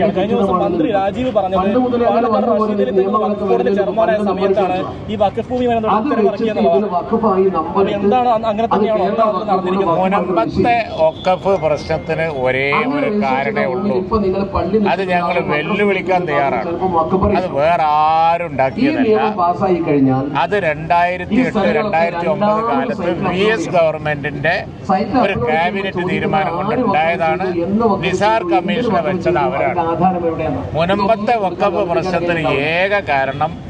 ചോദിക്കുകയാണ് കഴിഞ്ഞ ദിവസം മന്ത്രി രാജീവ് പറഞ്ഞത് പാലക്കാട് റഷീദിൽ നിന്ന് വഖഫ് ബോർഡിന്റെ ചെയർമാനായ സമയത്താണ് ഈ വഖഫ് ഭൂമി അത് ഉത്തരവ് ഇറക്കിയെന്നുള്ളതാണ് എന്താണ് അങ്ങനെ തന്നെയാണോ? നടന്നിരിക്കുന്നത്? മുനമ്പത്തെ ഒക്കഫ് പ്രശ്നത്തിന് ഒരേ ഒരു കാരണേ ഉള്ളൂ. അത് ഞങ്ങൾ വെല്ലുവിളിക്കാൻ തയ്യാറാണ്. അത് വേറെ ആരും ഈ ഉണ്ടാക്കിയതല്ല. കഴിഞ്ഞാൽ അത് രണ്ടായിരത്തി എട്ട് രണ്ടായിരത്തി ഒമ്പത് കാലത്ത് വി എസ് ഗവൺമെന്റിന്റെ ഒരു ക്യാബിനറ്റ് തീരുമാനം കൊണ്ട് ഉണ്ടായതാണ് നിസാർ കമ്മീഷനെ വെച്ചത് അവരാണ്. മുനമ്പത്തെ വക്കഫ് പ്രശ്നത്തിന് ഏക കാരണം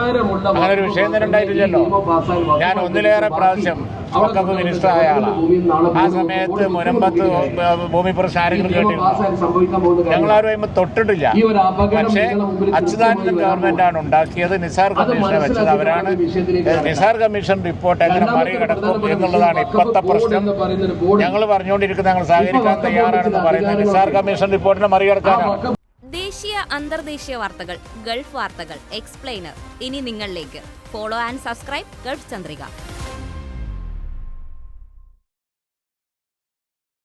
അങ്ങനെ ഒരു വിഷയം തന്നെ ഉണ്ടായിട്ടില്ലല്ലോ. ഞാൻ ഒന്നിലേറെ പ്രാവശ്യം വക്കഫ് മിനിസ്റ്റർ ആയ ആളാണ്. ആ സമയത്ത് മുനമ്പത്ത് ഭൂമി പ്രശ്നം ആരെങ്കിലും കേട്ടിരുന്നു? ഞങ്ങളാരും അതിന് തൊട്ടിട്ടില്ല. പക്ഷേ അച്യുതാനന്ദൻ ഗവൺമെന്റാണ് ഉണ്ടാക്കിയത്. നിസാർ കമ്മീഷനെ വെച്ചത് അവരാണ്. നിസാർ കമ്മീഷൻ റിപ്പോർട്ട് എങ്ങനെ മറികടക്കും എന്നുള്ളതാണ് ഇപ്പോഴത്തെ പ്രശ്നം. ഞങ്ങൾ പറഞ്ഞുകൊണ്ടിരിക്കുന്ന ഞങ്ങൾ സഹകരിക്കാൻ തയ്യാറാണെന്ന് പറയുന്നത് നിസാർ കമ്മീഷൻ റിപ്പോർട്ടിനെ മറികടക്കാനാണ്. ദേശീയ അന്തർദേശീയ വാർത്തകൾ ഗൾഫ് വാർത്തകൾ എക്സ്പ്ലെയിനർ. ഇനി നിങ്ങളിലേക്ക്. Follow and subscribe Gulf Chandrika.